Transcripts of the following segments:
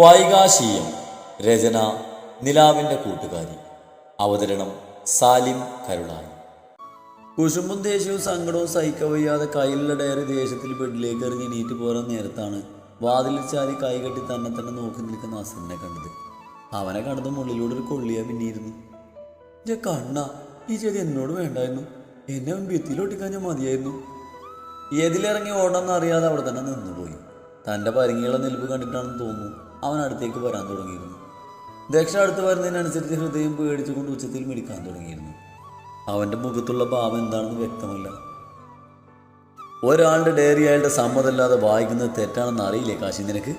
വൈകാശീയം. രചന നിലാവിന്റെ കൂട്ടുകാരി. അവതരണം സാലിം കരുളായി. കുശുമ്പും ദേഷ്യവും സങ്കടവും സഹിക്കവയ്യാതെ കയ്യിലുള്ള ഡയറി ദേഷ്യത്തിൽ ബെഡിലേക്ക് എറിഞ്ഞ് നീറ്റ് പോരാൻ നേരത്താണ് വാതിലിൽ ചാരി കൈ കെട്ടി തന്നെ തന്നെ നോക്കി നിൽക്കുന്ന അസറിനെ കണ്ടത്. അവനെ കണ്ടത് മുള്ളിലൂടെ ഒരു കൊള്ളിയ പിന്നിയിരുന്നു ഞാൻ കണ്ണ ഈ ചെടി എന്നോട് വേണ്ടായിരുന്നു. എന്നെ ഭിത്തിയിലൊട്ടിക്കാൻ ഞാൻ മതിയായിരുന്നു. ഏതിലിറങ്ങി ഓടാമെന്നറിയാതെ അവിടെ തന്നെ നിന്നുപോയി. തന്റെ പരിങ്ങിയുള്ള നിൽപ്പ് കണ്ടിട്ടാണെന്ന് തോന്നുന്നു. അവൻ അടുത്തേക്ക് വരാൻ തുടങ്ങിയിരുന്നു. ദക്ഷ അടുത്ത് വരുന്നതിനനുസരിച്ച് ഹൃദയം പേടിച്ചുകൊണ്ട് ഉച്ചത്തിൽ മിടിക്കാൻ തുടങ്ങിയിരുന്നു. അവന്റെ മുഖത്തുള്ള ഭാവം എന്താണെന്ന് വ്യക്തമല്ല. ഒരാളുടെ ഡയറി അയാളുടെ സമ്മതമില്ലാതെ വായിക്കുന്നത് തെറ്റാണെന്ന് അറിയില്ലേ കാശി നിനക്ക്?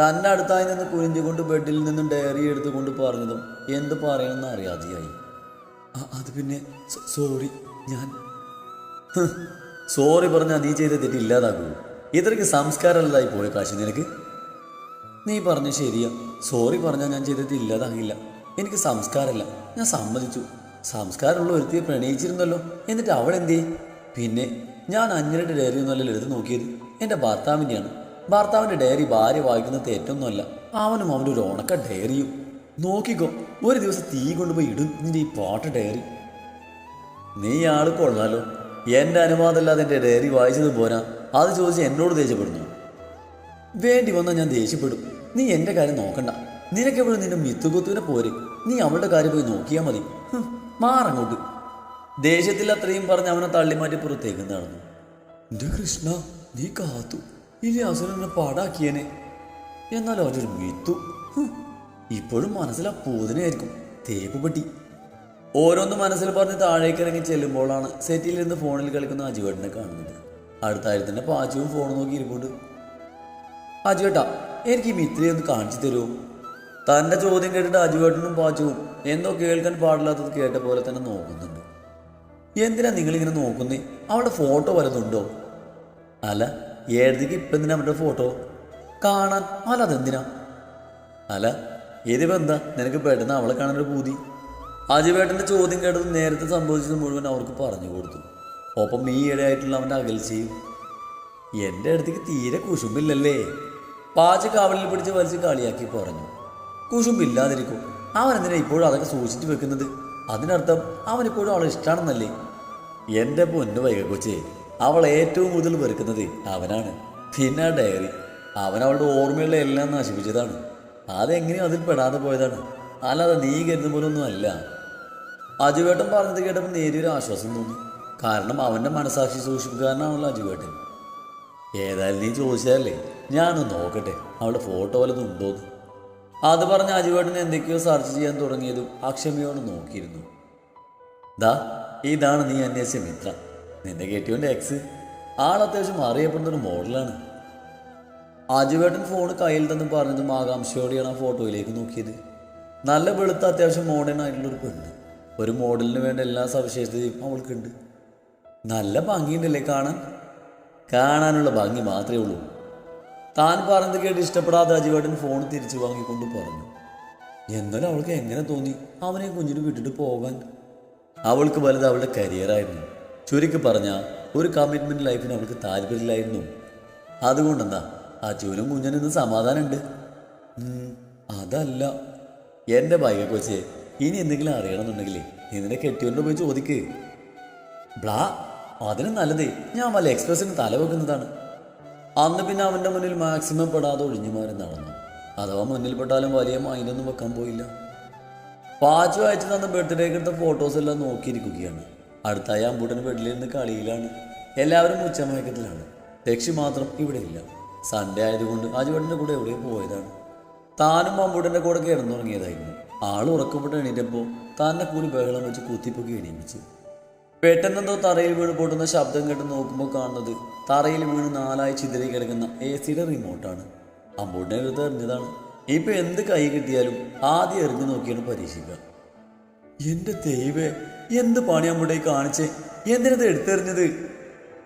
തന്നെ അടുത്തായി നിന്ന് കുനിഞ്ഞുകൊണ്ട് ബെഡിൽ നിന്നും ഡയറി എടുത്തുകൊണ്ട് പറഞ്ഞതും എന്ത് പറയണമെന്ന് അറിയാതെയായി. "അ- അത് പിന്നെ സോറി ഞാൻ. സോറി പറഞ്ഞാൽ നീ ചെയ്ത തെറ്റ് ഇത്രയ്ക്ക് സംസ്കാരമുള്ളതായി പോയി കാശി നിനക്ക്? നീ പറഞ്ഞു ശരിയാ. സോറി പറഞ്ഞാൽ ഞാൻ ചെയ്തത് ഇല്ലാതാകില്ല എനിക്ക് സംസ്കാരമല്ല. ഞാൻ സമ്മതിച്ചു. സംസ്കാരമുള്ള ഒരുത്തിയെ പ്രണയിച്ചിരുന്നല്ലോ. എന്നിട്ട് അവൾ എന്തേ പിന്നെ ഞാൻ അഞ്ഞിരയുടെ ഡയറി ഒന്നല്ല എടുത്ത് നോക്കിയത്. എന്റെ ഭർത്താവിന്റെയാണ്. ഭർത്താവിന്റെ ഡയറി ഭാര്യ വായിക്കുന്ന തെറ്റൊന്നുമല്ല. അവനും അവന്റെ ഒരു ഉണക്ക ഡയറിയും. നോക്കിക്കോ ഒരു ദിവസം തീ കൊണ്ടുപോയി ഇടും നിന്റെ ഈ പാട്ട ഡയറി. നീ ആൾ കൊള്ളാലോ. എന്റെ അനുവാദമില്ലാതെ എന്റെ ഡയറി വായിച്ചത് പോരാ. അത് ചോദിച്ച് എന്നോട് ദേഷ്യപ്പെടുന്നു. വേണ്ടി വന്നാൽ ഞാൻ ദേഷ്യപ്പെടും. നീ എന്റെ കാര്യം നോക്കണ്ട. നിനക്കെപ്പോഴും നിന്റെ മിത്തുകുത്തുവിനെ പോരെ? നീ അവളുടെ കാര്യം പോയി നോക്കിയാൽ മതി. മാറങ്ങോട്ട്. ദേഷ്യത്തിൽ അത്രയും പറഞ്ഞ് അവനെ തള്ളിമാറ്റി പുറത്തേക്ക് നടന്നു. എന്റെ കൃഷ്ണ നീ കാത്തു. ഇനി അസുരനെ പാടാക്കിയനെ? എന്നാൽ അവനൊരു മിത്തു. ഇപ്പോഴും മനസ്സിലാ പൂതിനായിരിക്കും തേപ്പ് പെട്ടി ഓരോന്ന് മനസ്സിൽ പറഞ്ഞ് താഴേക്ക് ഇറങ്ങി ചെല്ലുമ്പോഴാണ് സെറ്റിൽ നിന്ന് ഫോണിൽ കളിക്കുന്ന അജുവേട്ടനെ കാണുന്നത്. അടുത്തായി തന്നെ പാച്ചുവും ഫോൺ നോക്കി ഇരിപ്പുണ്ട്. അജുവേട്ടാ എനിക്ക് ഈ ഒന്ന് കാണിച്ചു തരുമോ? തന്റെ ചോദ്യം കേട്ടിട്ട് അജുവേട്ടനും പാച്ചുവും എന്തോ കേൾക്കാൻ പാടില്ലാത്തത് കേട്ട പോലെ തന്നെ നോക്കുന്നുണ്ട്. എന്തിനാ നിങ്ങളിങ്ങനെ നോക്കുന്നേ? അവളുടെ ഫോട്ടോ വല്ലതുണ്ടോ? അല്ല ഏഴതിക്ക് ഇപ്പം എന്തിനാ അവരുടെ ഫോട്ടോ? കാണാൻ അല്ല അതെന്തിനാ? അല്ല ഇതിപ്പോ എന്താ? നിനക്ക് പെട്ടെന്ന് അവളെ കാണാനൊരു പൂതി. അജുവേട്ടന്റെ ചോദ്യം കേട്ടത് നേരത്തെ സംഭവിച്ചത് മുഴുവൻ അവർക്ക് പറഞ്ഞു കൊടുത്തു. ഒപ്പം ഈ ഇടയായിട്ടുള്ള അവന്റെ അകൽച്ചയും. എന്റെ അടുത്തേക്ക് തീരെ കുശുമ്പില്ലല്ലേ? പാച കാവലിൽ പിടിച്ച് വലിച്ച് കളിയാക്കി പറഞ്ഞു. കുശുമ്പില്ലാതിരിക്കും. അവൻ എന്തിനാ ഇപ്പോഴും അതൊക്കെ സൂക്ഷിച്ചു വെക്കുന്നത്? അതിനർത്ഥം അവനിപ്പോഴും അവളെ ഇഷ്ടമാണെന്നല്ലേ എന്റെ പൊന്നു വൈക അവളെ അവൾ ഏറ്റവും കൂടുതൽ വെറുക്കുന്നത് അവനാണ്. പിന്നെ ഡയറി. അവൻ അവളുടെ ഓർമ്മയുള്ള എല്ലാം നശിപ്പിച്ചതാണ്. അതെങ്ങനെയും അതിൽ പെടാതെ പോയതാണ്. അല്ലാതെ നീ കരുതുമ്പോലൊന്നും പോലെ അല്ല. അജുവേട്ടൻ പറഞ്ഞത് കേട്ടപ്പോൾ നേരിയൊരു ആശ്വാസം തോന്നി. കാരണം അവന്റെ മനസാക്ഷി സൂക്ഷിപ്പുകാരനാണല്ലോ അജുവേട്ടൻ. ഏതായാലും നീ ചോദിച്ചാലേ ഞാനൊന്ന് നോക്കട്ടെ അവളുടെ ഫോട്ടോ വല്ലതും ഉണ്ടോന്ന്. അത് പറഞ്ഞ് അജുവേട്ടൻ എന്തൊക്കെയോ സെർച്ച് ചെയ്യാൻ തുടങ്ങിയതും അക്ഷമയോട് നോക്കിയിരുന്നു. ദാ ഇതാണ് നീ അന്വേഷിച്ച മിത്ര. നിന്റെ കെട്ടിയോന്റെ എക്സ് ആൾ അത്യാവശ്യം അറിയപ്പെടുന്ന ഒരു മോഡലാണ്. അജുവേട്ടൻ ഫോൺ കയ്യിൽ തന്നെ പറഞ്ഞതും ആകാംക്ഷയോടെയാണ് ആ ഫോട്ടോയിലേക്ക് നോക്കിയത്. നല്ല വെളുത്ത അത്യാവശ്യം മോഡേൺ ആയിട്ടുള്ളൊരു പെണ്ണ്. ഒരു മോഡലിന് വേണ്ട എല്ലാ സവിശേഷതയും അവൾക്കുണ്ട്. നല്ല ഭംഗിയുണ്ടല്ലേ കാണാൻ? കാണാനുള്ള ഭംഗി മാത്രമേ ഉള്ളൂ. താൻ പറഞ്ഞത് കേട്ട് ഇഷ്ടപ്പെടാതെ അജിവേട്ടൻ ഫോൺ തിരിച്ചു വാങ്ങിക്കൊണ്ട് പറഞ്ഞു. എന്നാലും അവൾക്ക് എങ്ങനെ തോന്നി? അവനെ കുഞ്ഞിന് വിട്ടിട്ട് പോകാൻ. അവൾക്ക് വലുത് അവളുടെ കരിയറായിരുന്നു ചുരുക്കി പറഞ്ഞ ഒരു കമ്മിറ്റ്മെന്റ് ലൈഫിന് അവൾക്ക് താല്പര്യമില്ലായിരുന്നു. അതുകൊണ്ടെന്താ അച്ഛനും കുഞ്ഞനും സമാധാനമുണ്ട്. അതല്ല. എന്റെ ബൈക്കെ കൊച്ചേ ഇനി എന്തെങ്കിലും അറിയണമെന്നുണ്ടെങ്കിലേ നീ നിന്നെ കെട്ടിയോണ്ട് പോയി ചോദിക്ക്. ബ്ലാ അതിന് നല്ലതേ. ഞാൻ വല്ല എക്സ്പ്രസിന് തല വെക്കുന്നതാണ്. അന്ന് പിന്നെ അവന്റെ മുന്നിൽ മാക്സിമം പെടാതെ ഒഴിഞ്ഞു നടന്നു. അഥവാ മുന്നിൽ പെട്ടാലും വലിയ മൈൻഡൊന്നും വെക്കാൻ പോയില്ല. പാച്ചു അയച്ചു തന്ന ബർത്ത്ഡേക്ക് എടുത്ത ഫോട്ടോസ് എല്ലാം നോക്കിയിരിക്കുകയാണ്. അടുത്തായി അമ്പൂട്ടൻ ബെഡിലിരുന്ന് കളിയിലാണ്. എല്ലാവരും ഉച്ചമയക്കത്തിലാണ്. രക്ഷി മാത്രം ഇവിടെ ഇല്ല സൺഡേ ആയതുകൊണ്ട് അജുവേട്ടന്റെ കൂടെ എവിടെയും പോയതാണ്. താനും അമ്പൂട്ടന്റെ കൂടെ കിടന്നുറങ്ങിയതായിരുന്നു. ആൾ ഉറക്കപ്പെട്ട് എണീറ്റപ്പോൾ തന്നെ കൂടി ബഹളം വെച്ച് കുത്തിപ്പൊക്കി എണീപ്പിച്ചു. പെട്ടെന്നെന്തോ തറയിൽ വീണ് പൊട്ടുന്ന ശബ്ദം കേട്ട് നോക്കുമ്പോൾ കാണുന്നത് തറയിൽ വീണ് നാലായി ചിതറി കിടക്കുന്ന എ സിയുടെ റിമോട്ടാണ് അമ്പൂട്ടിനെ എടുത്ത് എറിഞ്ഞതാണ്. ഇപ്പൊ എന്ത് കൈ കിട്ടിയാലും ആദ്യം എറിഞ്ഞു നോക്കിയാണ് പരീക്ഷിക്കുക. എന്റെ ദൈവേ എന്ത് പണി അമ്പൂടെ കാണിച്ചേ? എന്തിനത് എടുത്തെറിഞ്ഞത്?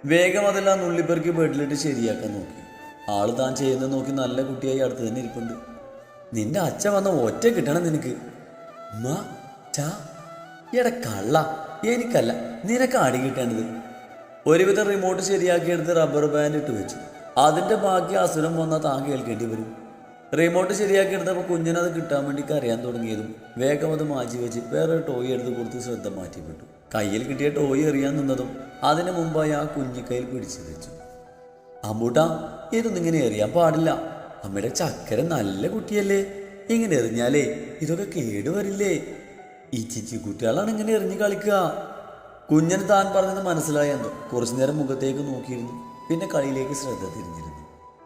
വേഗം അതെല്ലാം നുള്ളിപ്പെറുക്കി ബെഡിലിട്ട് ശരിയാക്കാൻ നോക്കി. ആൾ താൻ ചെയ്യുന്നത് നോക്കി നല്ല കുട്ടിയായി അടുത്ത് തന്നെ ഇരിപ്പുണ്ട്. നിന്റെ അച്ഛൻ വന്ന ഒറ്റ കിട്ടണം നിനക്ക്. എട കള്ള. എനിക്കല്ല നിനക്ക് അടി കിട്ടേണ്ടത്. ഒരുവിധം റിമോട്ട് ശരിയാക്കിയെടുത്ത് റബ്ബർ ബാൻഡ് ഇട്ട് വെച്ചു. അതിന്റെ ബാക്കി അസുരം വന്നാൽ താൻ കേൾക്കേണ്ടി വരും. റിമോട്ട് ശരിയാക്കി എടുത്തപ്പോൾ കുഞ്ഞിനത് കിട്ടാൻ വേണ്ടി കരയാൻ തുടങ്ങിയതും വേഗം അത് മാറ്റി വെച്ച് വേറെ ടോയ് എടുത്ത് കൊടുത്ത് ശ്രദ്ധ മാറ്റിപ്പെട്ടു. കയ്യിൽ കിട്ടിയ ടോയ് എറിയാൻ നിന്നതും അതിനു മുമ്പായി ആ കുഞ്ഞിക്കൈയിൽ പിടിച്ചു വെച്ചു. അമ്മൂട്ടാ ഇതൊന്നും ഇങ്ങനെ എറിയാൻ പാടില്ല. അമ്മയുടെ ചക്കര നല്ല കുട്ടിയല്ലേ. ഇങ്ങനെ എറിഞ്ഞാലേ ഇതൊക്കെ കേടുവരില്ലേ ഈ ചിച്ചി കുട്ടികളാണ് ഇങ്ങനെ എറിഞ്ഞു കളിക്കുക. കുഞ്ഞന് താൻ പറഞ്ഞത് മനസ്സിലായെന്ന് കുറച്ചു നേരം മുഖത്തേക്ക് നോക്കിയിരുന്നു. പിന്നെ കളിയിലേക്ക് ശ്രദ്ധ തിരിഞ്ഞിരുന്നു.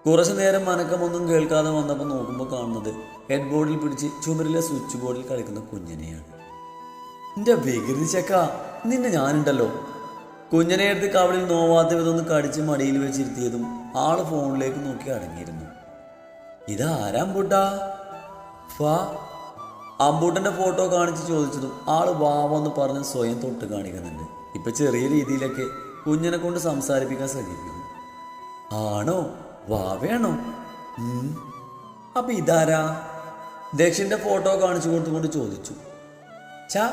കുറച്ചു നേരം മനക്കമൊന്നും കേൾക്കാതെ വന്നപ്പോൾ നോക്കുമ്പോൾ കാണുന്നത് ഹെഡ് ബോർഡിൽ പിടിച്ച് ചുമരിലെ സ്വിച്ച് ബോർഡിൽ കളിക്കുന്ന കുഞ്ഞനെയാണ്. എന്റെ വികൃതി ചക്ക നിന്നെ ഞാനുണ്ടല്ലോ. കുഞ്ഞനെ എടുത്ത് കവളിൽ നോവാത്ത വിധമൊന്ന് കടിച്ച് മടിയിൽ വെച്ചിരുത്തിയതും ആൾ ഫോണിലേക്ക് നോക്കി അടങ്ങിയിരുന്നു. ഇതാരാമ്പൂട്ടാ ഫാ. അമ്പൂട്ടന്റെ ഫോട്ടോ കാണിച്ച് ചോദിച്ചതും ആൾ വാവെന്ന് പറഞ്ഞ് സ്വയം തൊട്ട് കാണിക്കുന്നുണ്ട്. ഇപ്പൊ ചെറിയ രീതിയിലൊക്കെ കുഞ്ഞിനെ കൊണ്ട് സംസാരിപ്പിക്കാൻ ശ്രമിക്കുന്നു ആണോ? വാവയാണോ. അപ്പൊ ഇതാരാ? ദക്ഷിന്റെ ഫോട്ടോ കാണിച്ചു കൊടുത്തുകൊണ്ട് ചോദിച്ചു. ചാ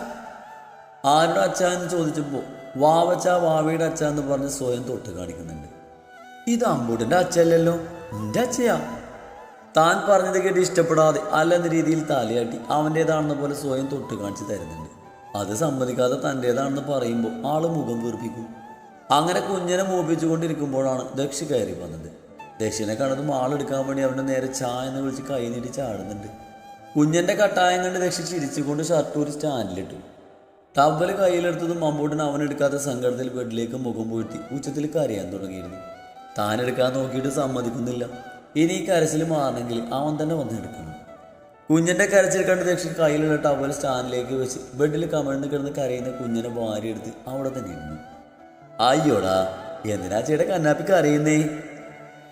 ആരുടെ അച്ഛ എന്ന് ചോദിച്ചപ്പോൾ വാവച്ച വാവയുടെ അച്ഛ എന്ന് പറഞ്ഞ് സ്വയം തൊട്ട് കാണിക്കുന്നുണ്ട്. ഇത് അമ്പൂട്ടിന്റെ അച്ഛല്ലല്ലോ. എന്റെ അച്ഛയാ. താൻ പറഞ്ഞത് കേട്ട് ഇഷ്ടപ്പെടാതെ അല്ലെന്ന രീതിയിൽ തലയാട്ടി അവന്റേതാണെന്ന പോലെ സ്വയം തൊട്ട് കാണിച്ച് തരുന്നുണ്ട്. അത് സമ്മതിക്കാതെ തന്റേതാണെന്ന് പറയുമ്പോൾ ആൾ മുഖം വീർപ്പിക്കും. അങ്ങനെ കുഞ്ഞിനെ മൂപ്പിച്ചുകൊണ്ടിരിക്കുമ്പോഴാണ് ദക്ഷ കയറി വന്നത്. ദക്ഷിനെ കണ്ടതും ആളെടുക്കാൻ വേണ്ടി അവന്റെ നേരെ ചായ എന്ന് വിളിച്ച് കൈ നീട്ടി ചാടുന്നുണ്ട്. കുഞ്ഞിന്റെ കട്ടായം കണ്ട് ദക്ഷ ചിരിച്ചുകൊണ്ട് ഷർട്ട് ഒരു സ്റ്റാൻഡിലിട്ടു. ടവൽ കയ്യിലെടുത്തതും മമ്പൂട്ടിന് അവനെടുക്കാത്ത സങ്കടത്തിൽ ബെഡിലേക്ക് മുഖം പൂഴ്ത്തി ഉച്ചത്തിൽ കരയാൻ തുടങ്ങിയിരുന്നു. താനെടുക്കാൻ നോക്കിയിട്ട് സമ്മതിക്കുന്നില്ല. ഇനി ഈ കരച്ചിൽ മാറണമെങ്കിൽ അവൻ തന്നെ വന്ന് എടുക്കണം കുഞ്ഞിന്റെ കരച്ചിൽ കണ്ട് ദക്ഷിൺ കയ്യിലുള്ള ടവൽ സ്റ്റാൻഡിലേക്ക് വെച്ച് ബെഡിൽ കമഴ്ന്ന് കിടന്ന് കരയുന്ന കുഞ്ഞിനെ വാരിയെടുത്ത് അവിടെ തന്നെ ഇരുന്നു. അയ്യോടാ എന്തിനാ ചേട്ടാ കന്നാപ്പി കരയുന്നേ?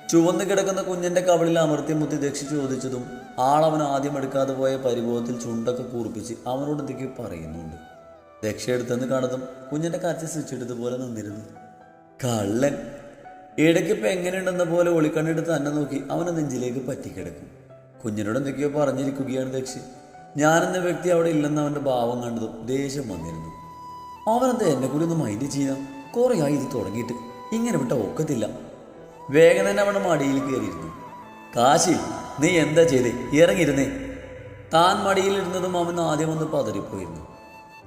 ചുവന്ന് കിടക്കുന്ന കുഞ്ഞിന്റെ കവളിൽ അമർത്തി മുത്തി ദക്ഷി ചോദിച്ചതും ആളവൻ ആദ്യം എടുക്കാതെ പോയ പരിഭവത്തിൽ ചുണ്ടൊക്കെ കൂർപ്പിച്ച് അവനോട് എന്തൊക്കെ പറയുന്നുണ്ട്. ദക്ഷ എടുത്തെന്ന് കാണതും കരച്ചിൽ സ്വിച്ച് സ്വിച്ചെടുത്തതുപോലെ നിന്നിരുന്നു. കള്ളൻ. ഇടയ്ക്ക് ഇപ്പം എങ്ങനെയുണ്ടെന്ന പോലെ ഒളിക്കണ്ണെടുത്ത് തന്നെ നോക്കി അവനെ നെഞ്ചിലേക്ക് പറ്റിക്കിടക്കും. കുഞ്ഞിനോട് എന്തൊക്കെയോ പറഞ്ഞിരിക്കുകയാണ് ദക്ഷി. ഞാനെന്ന വ്യക്തി അവിടെ ഇല്ലെന്ന് അവന്റെ ഭാവം കണ്ടതും ദേഷ്യം വന്നിരുന്നു. അവനെന്താ എന്നെ കൂടി ഒന്ന് മൈൻഡ് ചെയ്യാം കുറേ ആയി ഇത് തുടങ്ങിയിട്ട്. ഇങ്ങനെ വിട്ട ഒക്കത്തില്ല. വേഗം തന്നെ അവന്റെ മടിയിൽ കയറിയിരുന്നു. കാശി നീ എന്താ ചെയ്തേ? ഇറങ്ങിയിരുന്നേ. താൻ മടിയിലിരുന്നതും അവൻ ആദ്യം ഒന്ന് പതറിപ്പോയിരുന്നു.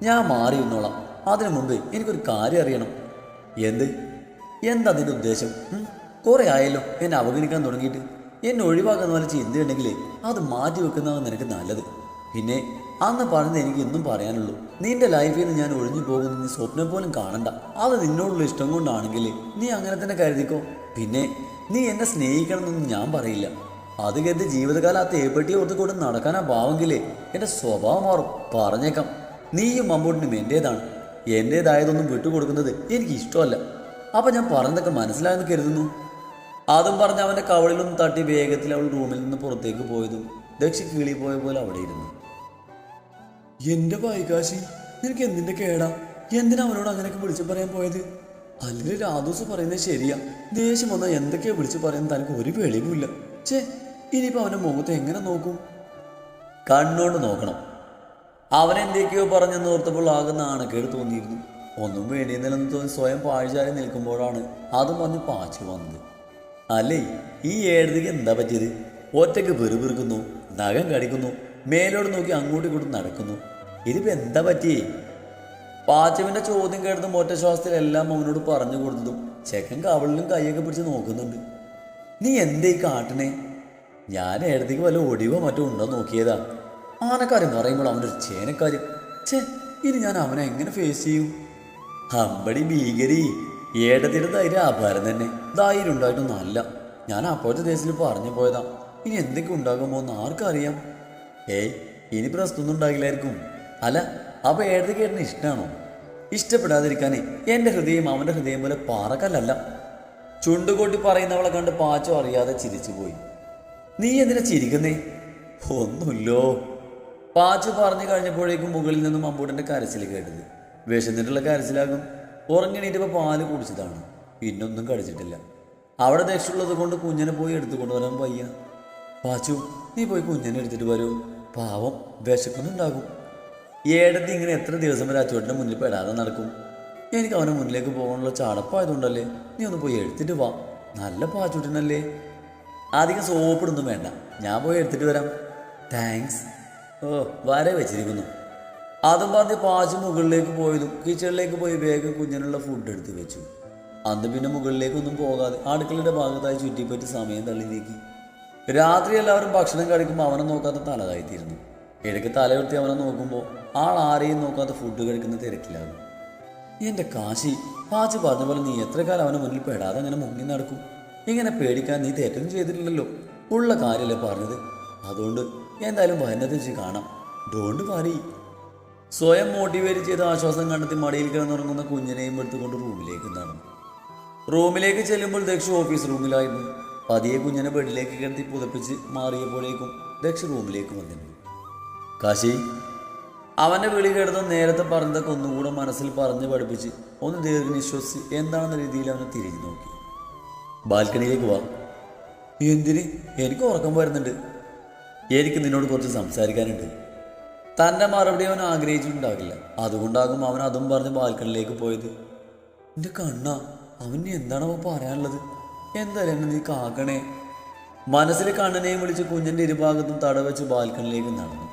ഞാൻ മാറി നിന്നോളാം അതിനു മുമ്പ് എനിക്കൊരു കാര്യം അറിയണം. എന്ത്? എന്താ അതിന്റെ ഉദ്ദേശം? കുറേ ആയല്ലോ എന്നെ അവഗണിക്കാൻ തുടങ്ങിയിട്ട്. എന്നെ ഒഴിവാക്കുന്ന പോലെ ചിന്തയുണ്ടെങ്കിൽ അത് മാറ്റി വെക്കുന്നതാണ് നിനക്ക് നല്ലത്. പിന്നെ അന്ന് പറഞ്ഞത് എനിക്ക് ഇന്നും പറയാനുള്ളൂ. നിന്റെ ലൈഫിൽ നിന്ന് ഞാൻ ഒഴിഞ്ഞു പോകുന്ന നീ സ്വപ്നം പോലും കാണണ്ട. അത് നിന്നോടുള്ള ഇഷ്ടം കൊണ്ടാണെങ്കിൽ നീ അങ്ങനെ തന്നെ കരുതിക്കോ. പിന്നെ നീ എന്നെ സ്നേഹിക്കണമെന്നൊന്നും ഞാൻ പറയില്ല. അത് കരുതി ജീവിതകാലം ആ തേപ്പെട്ടി ഓർത്തുകൊണ്ട് നടക്കാനാ ഭാവെങ്കിലേ എന്റെ സ്വഭാവം മാറും. പറഞ്ഞേക്കാം. നീയും മമ്മൂട്ടിനും എന്റേതാണ് എന്റേതായതൊന്നും വിട്ടുകൊടുക്കുന്നത് എനിക്ക് ഇഷ്ടമല്ല. അപ്പം ഞാൻ പറഞ്ഞതൊക്കെ മനസ്സിലായെന്ന് കരുതുന്നു. അതും പറഞ്ഞ് അവന്റെ കവളിലും തട്ടി വേഗത്തിൽ അവൾ റൂമിൽ നിന്ന് പുറത്തേക്ക് പോയതും ദക്ഷി കീളി പോയ പോലെ അവിടെ ഇരുന്നു. എന്റെ വൈകാശി നിനക്ക് എന്തിന്റെ കേടാ? എന്തിനാ അവനോട് അങ്ങനെയൊക്കെ വിളിച്ചു പറയാൻ പോയത്? അല്ലെങ്കിൽ രാദൂസ് പറയുന്നത് ശരിയാ. ദേഷ്യം വന്നാൽ എന്തൊക്കെയാ വിളിച്ചു പറയുന്നത്? തനിക്ക് ഒരു വെളിവുമില്ല ചേ ഇനിയിപ്പോ അവന്റെ മുഖത്ത് എങ്ങനെ നോക്കും? കണ്ണോണ്ട് നോക്കണം. അവനെന്തൊക്കെയോ പറഞ്ഞെന്ന് ഓർത്തപ്പോൾ ആകെ നാണക്കേട് തോന്നിയിരുന്നു. ഒന്നും വേണ്ടിയെന്നില്ലെന്ന് തോന്നി സ്വയം പാഴ്ചാരി നിൽക്കുമ്പോഴാണ് അതും വന്ന് പാച്ചു വന്നത്. അല്ലേ ഈ ഏഴതിക്ക് എന്താ പറ്റിയത്? ഒറ്റയ്ക്ക് വെറുപിറുക്കുന്നു നഖം കടിക്കുന്നു മേലോട് നോക്കി അങ്ങോട്ടും ഇങ്ങോട്ടും നടക്കുന്നു. ഇതിപ്പോ എന്താ പറ്റിയേ? പാച്ചുവിന്റെ ചോദ്യം കേട്ടതും ഒറ്റ ശ്വാസത്തിലെല്ലാം അവനോട് പറഞ്ഞു കൊടുത്തതും ചെക്കൻ കവളിലും കൈയൊക്കെ പിടിച്ച് നോക്കുന്നുണ്ട്. നീ എന്തേ കാട്ടണേ? ഞാൻ ഏടത്തേക്ക് വല്ല ഒടിവോ മറ്റോ ഉണ്ടോ നോക്കിയതാ. ആനക്കാരൻ പറയുമ്പോൾ അവനൊരു ചേനക്കാരൻ ഛേ ഇനി ഞാൻ അവനെ എങ്ങനെ ഫേസ് ചെയ്യും? അമ്പടി ഭീകരി. ഏടത്തിയുടെ ധൈര്യം അപാരം തന്നെ. ധൈര്യം ഉണ്ടായിട്ടൊന്നും അല്ല ഞാൻ അപ്പോഴത്തെ ദേശത്തിൽ പറഞ്ഞു പോയതാ. ഇനി എന്തൊക്കെ ഉണ്ടാകുമോ എന്ന് ആർക്കറിയാം? ഏയ് ഇനി പ്രശ്നമൊന്നും ഉണ്ടാകില്ലായിരിക്കും. അല്ല അപ്പൊ ഏടത്തേക്ക് ഏട്ടന് ഇഷ്ടമാണോ ഇഷ്ടപ്പെടാതിരിക്കാനേ എന്റെ ഹൃദയം അവന്റെ ഹൃദയം പോലെ പാറക്കല്ലല്ല. ചുണ്ടുകൊട്ടി പറയുന്നവളെ കണ്ട് പാച്ചോ അറിയാതെ ചിരിച്ചു പോയി നീ എന്തിനാ ചിരിക്കുന്നേ? ഒന്നുമില്ലോ. പാച്ചു പറഞ്ഞു കഴിഞ്ഞപ്പോഴേക്കും മുകളിൽ നിന്നും അമ്പൂട്ടന്റെ കരച്ചിൽ കേട്ടത്. വിശന്നിട്ടുള്ള കരച്ചിലാകും. ഉറങ്ങിണീറ്റപ്പോൾ പാൽ കുടിച്ചതാണ്. പിന്നൊന്നും കഴിച്ചിട്ടില്ല. അവിടെ ദക്ഷുള്ളത് കൊണ്ട് കുഞ്ഞിനെ പോയി എടുത്തുകൊണ്ട് വരാൻ പയ്യ പാച്ചു നീ പോയി കുഞ്ഞനെ എടുത്തിട്ട് വരൂ. പാവം വിശക്കുന്നുണ്ടാകും. ഏടത്തി ഇങ്ങനെ എത്ര ദിവസം വരെ അച്ചോട്ടിന്റെ മുന്നിൽ പെടാതെ നടക്കും. എനിക്ക് അവനെ മുന്നിലേക്ക് പോകാനുള്ള ചടപ്പായതുകൊണ്ടല്ലേ നീ ഒന്ന് പോയി എടുത്തിട്ട് വാ. നല്ല പാച്ചുട്ടിനല്ലേ അധികം സോപ്പിടൊന്നും വേണ്ട. ഞാൻ പോയി എടുത്തിട്ട് വരാം. താങ്ക്സ്. ഓ വരെ വെച്ചിരിക്കുന്നു. അതും പറഞ്ഞ് പാച്ച് മുകളിലേക്ക് പോയതും കിച്ചണിലേക്ക് പോയി വേഗം കുഞ്ഞിനുള്ള ഫുഡ് എടുത്ത് വെച്ചു. അന്ന് പിന്നെ മുകളിലേക്കൊന്നും പോകാതെ അടുക്കളയുടെ ഭാഗത്തായി ചുറ്റിപ്പറ്റി സമയം തള്ളി നീക്കി. രാത്രി എല്ലാവരും ഭക്ഷണം കഴിക്കുമ്പോൾ അവനെ നോക്കാത്ത തലതായിത്തീരുന്നു ഇടയ്ക്ക് തലയുർത്തി അവനെ നോക്കുമ്പോൾ ആൾ ആരെയും നോക്കാത്ത ഫുഡ് കഴിക്കുന്ന തിരക്കിലാകും. എന്റെ കാശി പാച്ച് പറഞ്ഞ പോലെ നീ എത്ര കാലം അവനെ മുന്നിൽ പെടാതെ അങ്ങനെ മുങ്ങി നടക്കും? ഇങ്ങനെ പേടിക്കാൻ നീ തെറ്റും ചെയ്തിട്ടില്ലല്ലോ. ഉള്ള കാര്യമല്ലേ പറഞ്ഞത്. അതുകൊണ്ട് എന്തായാലും വരുന്നത് വെച്ച് കാണാം. ഡോണ്ട് വറി സ്വയം മോട്ടിവേറ്റ് ചെയ്ത് ആശ്വാസം കണ്ടെത്തി മടിയിൽ കിടന്നുറങ്ങുന്ന കുഞ്ഞിനെയും എടുത്തുകൊണ്ട് റൂമിലേക്ക് നടന്നു. റൂമിലേക്ക് ചെല്ലുമ്പോൾ ദക്ഷ ഓഫീസ് റൂമിലായിരുന്നു പതിയെ കുഞ്ഞിനെ ബെഡിലേക്ക് കിടത്തി പുതപ്പിച്ച് മാറിയപ്പോഴേക്കും ദക്ഷ റൂമിലേക്ക് വന്നിരുന്നു. കാശി. അവന്റെ വിളി കേട്ടത് നേരത്തെ പറഞ്ഞതൊക്കെ ഒന്നുകൂടെ മനസ്സിൽ പറഞ്ഞ് പഠിപ്പിച്ച് ഒന്ന് ദീർഘ നിശ്വസിച്ച് എന്താണെന്ന രീതിയിൽ അവനെ തിരിഞ്ഞു നോക്കി. ബാൽക്കണിയിലേക്ക് വാ. എന്തിന്? എനിക്ക് ഉറക്കം വരുന്നുണ്ട്. എനിക്ക് നിന്നോട് കുറച്ച് സംസാരിക്കാനുണ്ട്. തന്റെ മറുപടി അവൻ ആഗ്രഹിച്ചിട്ടുണ്ടാകില്ല. അതുകൊണ്ടാകും അവൻ അതും പറഞ്ഞ് ബാൽക്കണിലേക്ക് പോയത്. എന്റെ കണ്ണ അവൻ എന്താണ് അവൻ പറയാനുള്ളത്? എന്തായാലും നീ കാക്കണേ? മനസ്സിൽ കണ്ണനെയും വിളിച്ച് കുഞ്ഞിന്റെ ഇരുഭാഗത്തും തടവെച്ച് ബാൽക്കണിലേക്ക് നടന്നു.